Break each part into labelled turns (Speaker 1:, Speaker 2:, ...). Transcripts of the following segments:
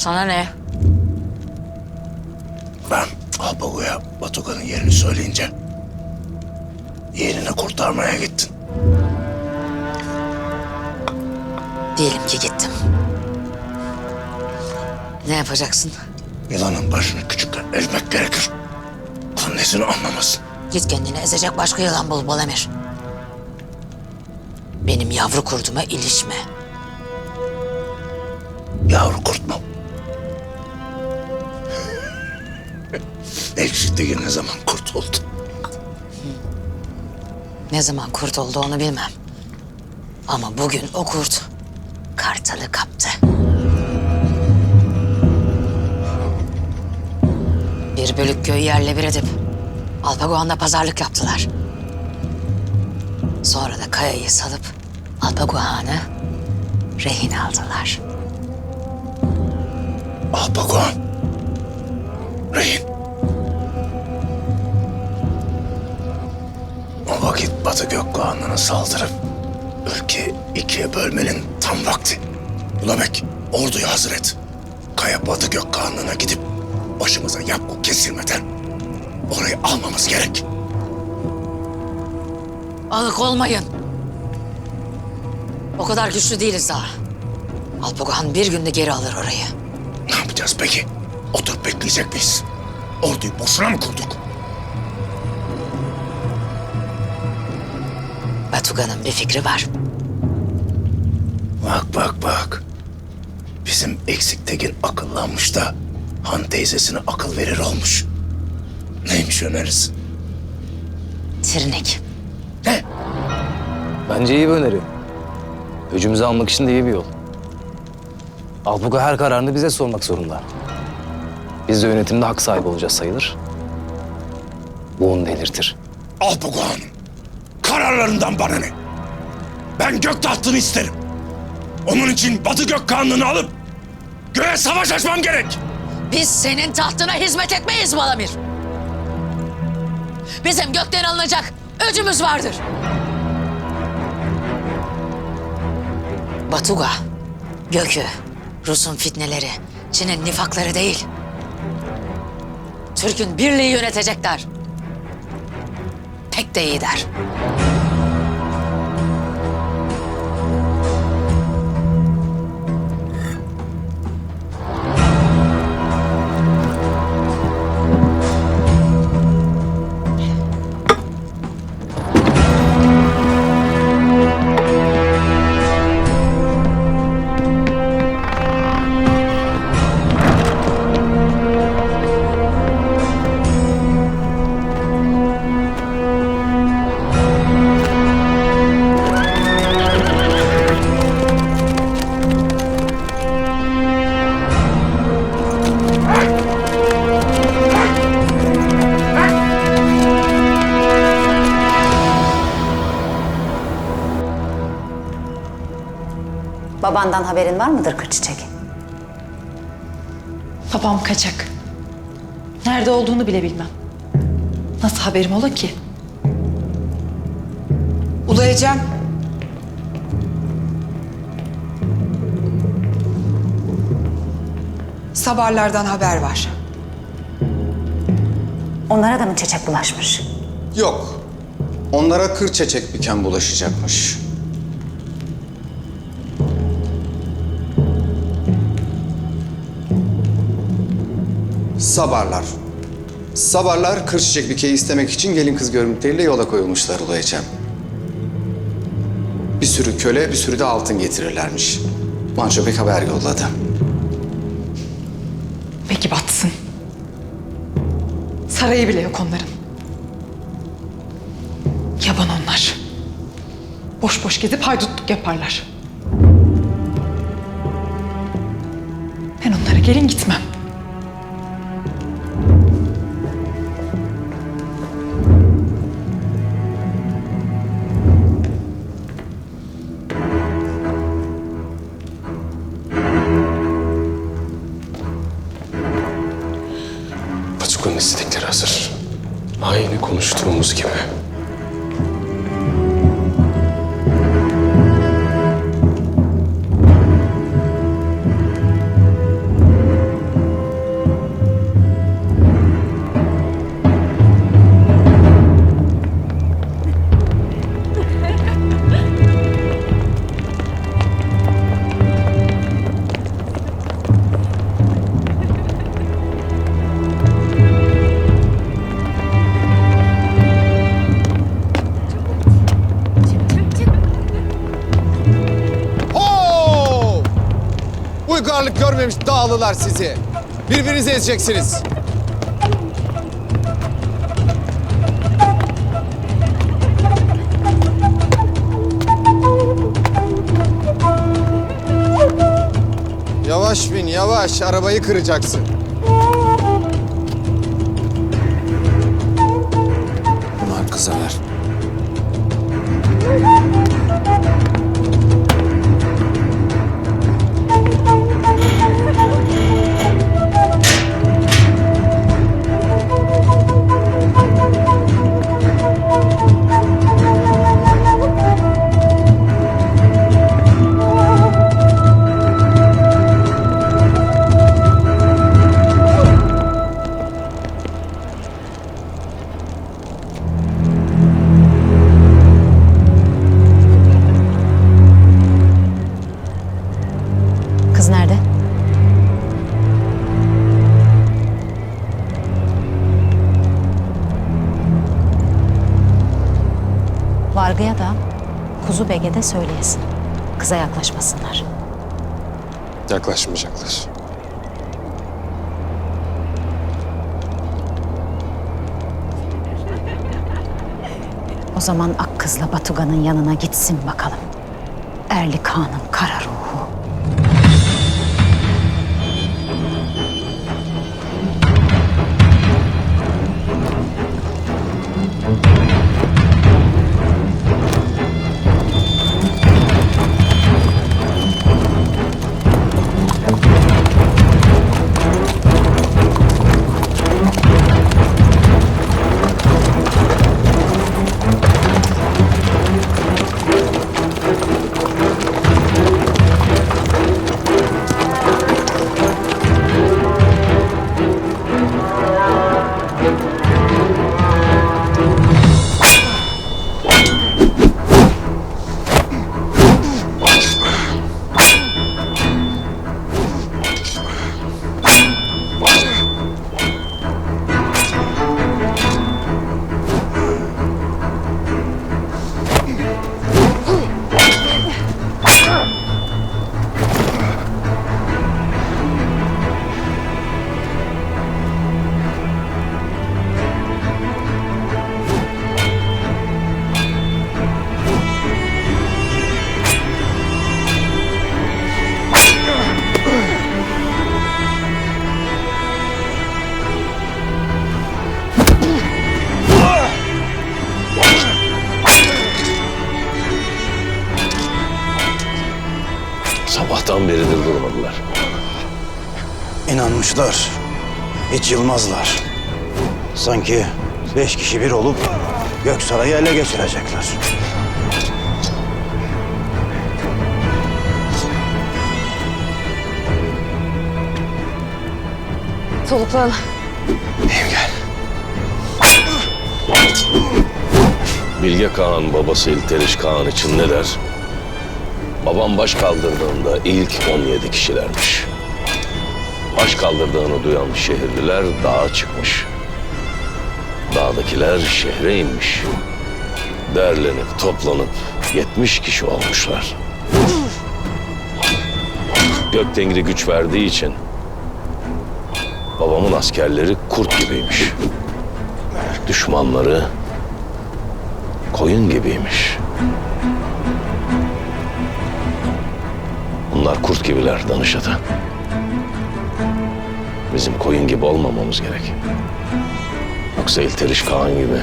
Speaker 1: Sana ne?
Speaker 2: Ben Alpago'ya Batukan'ın yerini söyleyince yeğenini kurtarmaya gittin.
Speaker 1: Diyelim ki gittim. Ne yapacaksın?
Speaker 2: Yılanın başını küçükken ezmek gerekir. Annesini anlamasın.
Speaker 1: Git kendini ezecek başka yılan bul Balamir. Benim yavru kurduma ilişme.
Speaker 2: Yavru kurt mu? Eksikliği ne zaman kurt oldu?
Speaker 1: Ne zaman kurt oldu onu bilmem. Ama bugün o kurt kartalı kaptı. Bir bölük köyü yerle bir edip Alpagoan'da pazarlık yaptılar. Sonra da Kaya'yı salıp Alpagoan'ı rehin aldılar.
Speaker 2: Alpagoan. Rehin. O vakit Batı Gökdoğan'ına saldırıp ülke ikiye bölmenin tam vakti. Ulabek orduyu hazır et. Kaya Batı Gökdoğan'ına gidip başımıza yapma kesilmeden orayı almamız gerek.
Speaker 1: Alık olmayın. O kadar güçlü değiliz daha. Alpagoan bir günde geri alır orayı.
Speaker 2: Ne yapacağız peki? Oturup bekleyecek miyiz? Orduyu boşuna mı kurduk?
Speaker 1: Batuga'nın bir fikri var.
Speaker 2: Bak bak bak. Bizim eksik tekin akıllanmış da Han teyzesine akıl verir olmuş. Neymiş önerisi?
Speaker 1: Tirnik.
Speaker 2: Ne?
Speaker 3: Bence iyi bir öneri. Öcümüzü almak için de iyi bir yol. Alpuga her kararını bize sormak zorunda. Biz de yönetimde hak sahibi olacağız sayılır. Bu onu delirtir.
Speaker 2: Alpagoğan'ın kararlarından bana ne? Ben gök tahtını isterim. Onun için Batı Gök Kanlığı'nı alıp göğe savaş açmam gerek.
Speaker 1: Biz senin tahtına hizmet etmeyiz Balamir. Bizim gökten alınacak öcümüz vardır. Batuga, gökü, Rus'un fitneleri, Çin'in nifakları değil. Türk'ün birliği yönetecekler. Pek de iyi der.
Speaker 4: Babandan haberin var mıdır Kırçiçek?
Speaker 5: Babam kaçak. Nerede olduğunu bile bilmem. Nasıl haberim ola ki?
Speaker 6: Ulu Ecem. Sabarlardan haber var.
Speaker 4: Onlara da mı çiçek bulaşmış?
Speaker 7: Yok. Onlara kır çeçek biken bulaşacakmış. Sabarlar. Sabarlar kır çiçek bikeyi istemek için gelin kız görüntüleriyle yola koyulmuşlar Ulayacağım. Bir sürü köle, bir sürü de altın getirirlermiş. Manço Bey haber yolladı.
Speaker 5: Peki batsın. Sarayı bile yok onların. Yaban onlar. Boş boş gezip haydutluk yaparlar. Ben onlara gelin gitmem.
Speaker 7: Görmemiş dağlılar sizi. Birbirinizi ezeceksiniz. Yavaş bin yavaş arabayı kıracaksın.
Speaker 2: Bunlar kıza ver.
Speaker 4: Kuzu Bege de söyleyesin. Kıza yaklaşmasınlar.
Speaker 8: Yaklaşmayacaklar.
Speaker 4: O zaman Ak Kız'la Batuga'nın yanına gitsin bakalım. Erlik Kağan'ın kara
Speaker 9: Sabahtan beridir durmadılar.
Speaker 10: İnanmışlar. Hiç yılmazlar. Sanki beş kişi bir olup Göksaray'ı ele geçirecekler.
Speaker 1: Soluklan.
Speaker 9: Bilge Kağan babası İlteriş Kağan için ne der? Babam baş kaldırdığında ilk 17 kişilermiş. Baş kaldırdığını duyan şehirliler dağa çıkmış. Dağdakiler şehre inmiş. Derlenip toplanıp 70 kişi olmuşlar. Göktengri güç verdiği için babamın askerleri kurt gibiymiş. Düşmanları koyun gibiymiş. Bunlar kurt gibiler danışata. Bizim koyun gibi olmamamız gerek. Yoksa İlteriş Kağan gibi.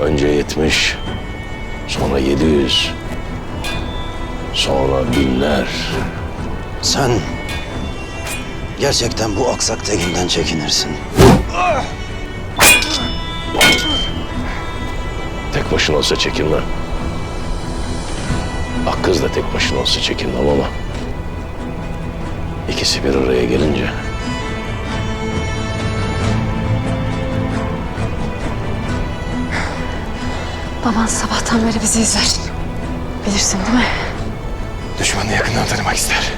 Speaker 9: Önce yetmiş, sonra yedi yüz, sonra binler.
Speaker 10: Sen gerçekten bu aksak tekinden çekinirsin.
Speaker 9: Tek başına olsa çekinmem. Ak kız da tek başına olsa çekinmem ama... ...ikisi bir araya gelince...
Speaker 1: Baban sabahtan beri bizi izler. Bilirsin değil mi?
Speaker 2: Düşmanı yakından tanımak ister.